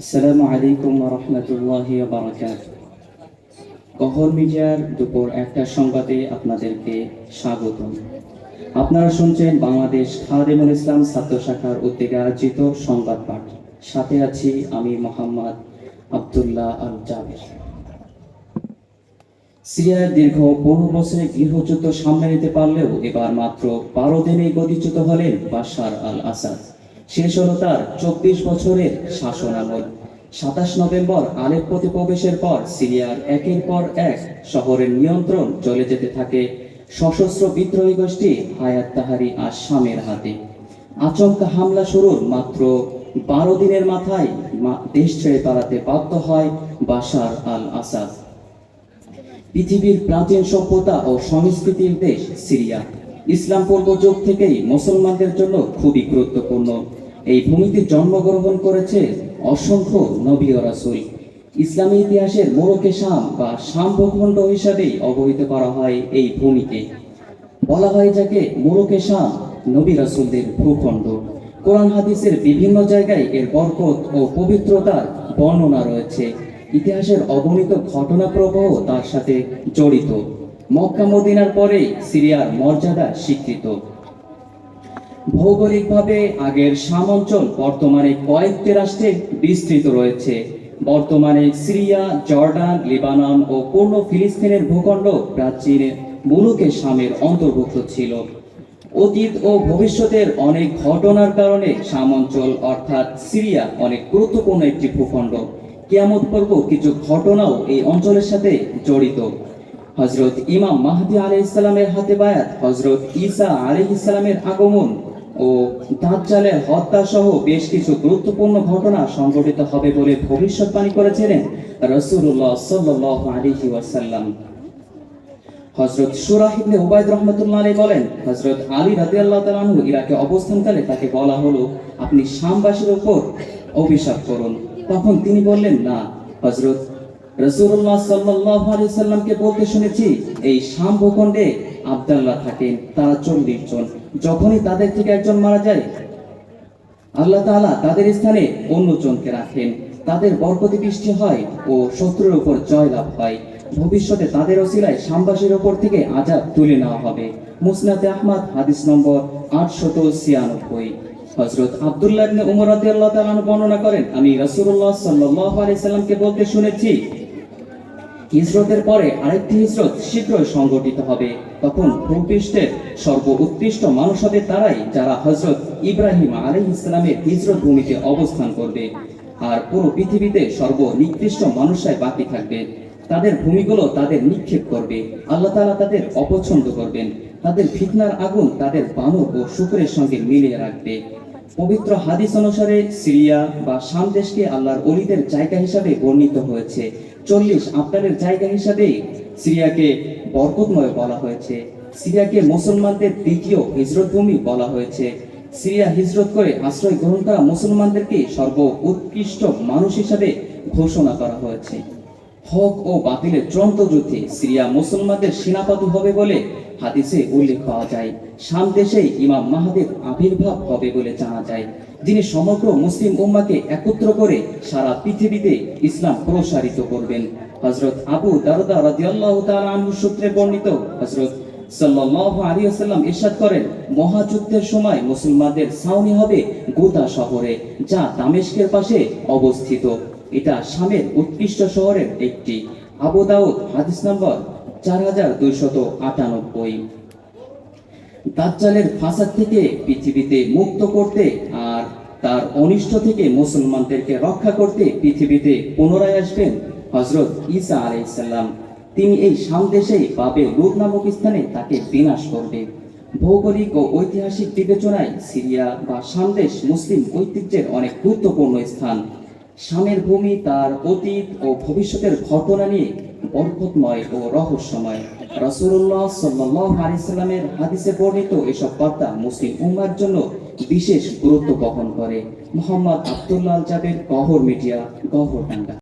আসসালামু আলাইকুম রহমতুল্লাহি বারাকাত কহর মিডিয়ার দুপুর একটা সংবাদে আপনাদেরকে স্বাগতম। আপনারা শুনছেন বাংলাদেশ খাদেমুল ইসলাম ছাত্র শাখার উদ্যোগে আয়োজিত সংবাদ পাঠ। সাথে আছি আমি মোহাম্মদ আব্দুল্লাহ আল জাবের সিরিয়ার দীর্ঘ পনেরো বছরে গৃহযুদ্ধ সামনে নিতে পারলেও এবার মাত্র বারো দিনে গতিচ্যুত হলেন বাশার আল আসাদ শেষ হলো তার চব্বিশ বছরের শাসন আমল সাতাশ নভেম্বর আলেপ্পোতে প্রবেশের পর সিরিয়ার একের পর এক শহরের নিয়ন্ত্রণ চলে যেতে থাকে। সশস্ত্র বিদ্রোহী গোষ্ঠী হায়াত তাহারি আর শামের হাতে। আচমকা হামলা শুরুর মাত্র বারো দিনের মাথায় দেশ ছেড়ে পালাতে বাধ্য হয় বাশার আল আসাদ পৃথিবীর প্রাচীন সভ্যতা ও সংস্কৃতির দেশ সিরিয়া। ইসলাম পূর্ব যুগ থেকেই মুসলমানদের জন্য খুবই গুরুত্বপূর্ণ। এই ভূমিতে জন্মগ্রহণ করেছে অসংখ্য নবী রাসূল। ইসলামী ইতিহাসের মোরকে শাম বা শাম ভূখণ্ড হিসাবেই অবহিত করা হয় এই ভূমিকে। বলা হয় যাকে মোরকে শাম, নবী রাসূলদের ভূখণ্ড। কোরআন হাদিসের বিভিন্ন জায়গায় এর বরকত ও পবিত্রতার বর্ণনা রয়েছে। ইতিহাসের অগণিত ঘটনা প্রবাহ তার সাথে জড়িত। মক্কা মদিনার পরে সিরিয়ার মর্যাদা স্বীকৃত। ভৌগোলিকভাবে আগের শাম অঞ্চল বর্তমানে কয়েকটি রাষ্ট্রে বিস্তৃত রয়েছে। বর্তমানে সিরিয়া, জর্ডান, লিবানন ও পূর্ণ ফিলিস্তিনের ভূখণ্ড প্রাচীন মুলুকে শামের অন্তর্ভুক্ত ছিল। অতীত ও ভবিষ্যতের অনেক ঘটনার কারণে শাম অঞ্চল অর্থাৎ সিরিয়া অনেক গুরুত্বপূর্ণ একটি ভূখণ্ড। কিয়ামত পর্ব কিছু ঘটনাও এই অঞ্চলের সাথে জড়িত। হজরত ইমাম মাহদি আলাই ইসলামের হাতে বায়াত হজরত ঈসা আলাই ইসলামের আগমন ও দাজ্জালের হত্যা সহ বেশ কিছু গুরুত্বপূর্ণ ঘটনা সংঘটিত হবে বলে ভবিষ্যৎবাণী করেছিলেন রসুল্লাহ সাল্লাহ আলিহি ওয়াসাল্লাম। হজরত সুরাহ ইবনে রহমতুল্লাহ আলী বলেন হজরত আলী রাদিয়াল্লাহু তাআলা আনহু ইরাকে অবস্থানকালে তাকে বলা হলো, আপনি শামবাসীর উপর অভিশাপ করুন। তখন তিনি বললেন, না হজরত রাসূলুল্লাহ সাল্লাল্লাহু আলাইহি সাল্লামকে বলতে শুনেছি, এই শাম ভূখণ্ডে আব্দুল্লাহ থাকেন তারা চল্লিশ জন। যখনই তাদের থেকে একজন মারা যায়, আল্লাহ তাআলা তাদের স্থানে অন্যজনকে রাখেন। তাদের বরকতি বৃষ্টি হয় ও শত্রুর উপর জয় লাভ হয়। ভবিষ্যতে তাদের ওসিলায় শামবাসীর উপর থেকে আজাব তুলে নেওয়া হবে। মুসনাদে আহমদ, হাদিস নম্বর আটশত ছিয়ানব্বই। হজরত আব্দুল্লাহ ইবনে উমর রাদিয়াল্লাহু তাআলা বর্ণনা করেন, আমি রাসূলুল্লাহ সাল্লাল্লাহু আলাইহি সাল্লামকে বলতে শুনেছি, হিজরতের পরে আরেকটি হিজরত শীঘ্রই সংগঠিত হবে। তখন ভূপৃষ্ঠের সর্ব উৎকৃষ্ট মানুষ হবে তারাই যারা হজরত ইব্রাহিম আলী ইসলামের হিজরত ভূমিতে অবস্থান করবে, আর পুরো পৃথিবীতে সর্বনিকৃষ্ট মানুষরাই বাকি থাকবে। তাদের ভূমিগুলো তাদের নিক্ষেপ করবে, আল্লাহ তাআলা তাদের অপছন্দ করবেন। তাদের ফিতনার আগুন তাদের বানর ও শুকরের সঙ্গে মিলিয়ে রাখবে। পবিত্র হাদিস অনুসারে সিরিয়া বা শাম দেশকে আল্লাহর অলিদের জায়গা হিসাবে বর্ণিত হয়েছে। চল্লিশ আপনাদের জায়গা হিসাবে সিরিয়াকে বরকতময় বলা হয়েছে। সিরিয়াকে মুসলমানদের দ্বিতীয় হিজরত ভূমি বলা হয়েছে। সিরিয়া হিজরত করে আশ্রয় গ্রহণ করা মুসলমানদেরকে সর্ব উৎকৃষ্ট মানুষ হিসাবে ঘোষণা করা হয়েছে। হক ও বাতিলের চূড়ান্ত যুদ্ধে সিরিয়া মুসলমানদের সেনাপতি হবে বলে হাদিসে উল্লেখ পাওয়া যায়। শাম দেশেই ইমাম মাহাদের আবির্ভাব হবে বলে জানা যায়। যিনি সমগ্র মুসলিম উম্মাকে একত্র করে সারা পৃথিবীতে ইসলাম প্রসারিত করবেন। হজরত আবু দারদা রাদিয়াল্লাহু তাআলা আনহু সূত্রে বর্ণিত হজরত সাল্লাল্লাহু আলাইহি ওয়াসাল্লাম ইরশাদ করেন, মহাযুদ্ধের সময় মুসলমানদের ছাউনি হবে গোতা শহরে, যা দামেস্কের পাশে অবস্থিত। এটা শামের উৎকৃষ্ট শহরের একটি। আবু দাউদ, হাদিস নম্বর চার হাজার দুইশত আটানব্বই। দাজ্জালের ফাসাদ থেকে পৃথিবীতে মুক্ত করতে আর তার অনিষ্ট থেকে মুসলমানদেরকে রক্ষা করতে পৃথিবীতে পুনরায় আসবেন হজরত ঈসা আলাইসাল্লাম তিনি এই সামদেশেই বাবে লুদ নামক স্থানে তাকে বিনাশ করবে। ভৌগোলিক ও ঐতিহাসিক বিবেচনায় সিরিয়া বা সামদেশ মুসলিম ঐতিহ্যের অনেক গুরুত্বপূর্ণ স্থান। শামের ভূমি, তার অতীত ও ভবিষ্যতের ঘটনা নিয়ে বরকতময় ও রহস্যময়। রসুল্লাহ সাল্লাহ আলিয়াল্লামের হাদিসে বর্ণিত এসব বার্তা মুসলিম উম্মার জন্য বিশেষ গুরুত্ব বহন করে। মোহাম্মদ আব্দুল্লাহ জাবের গহর মিডিয়া গহরডাঙ্গা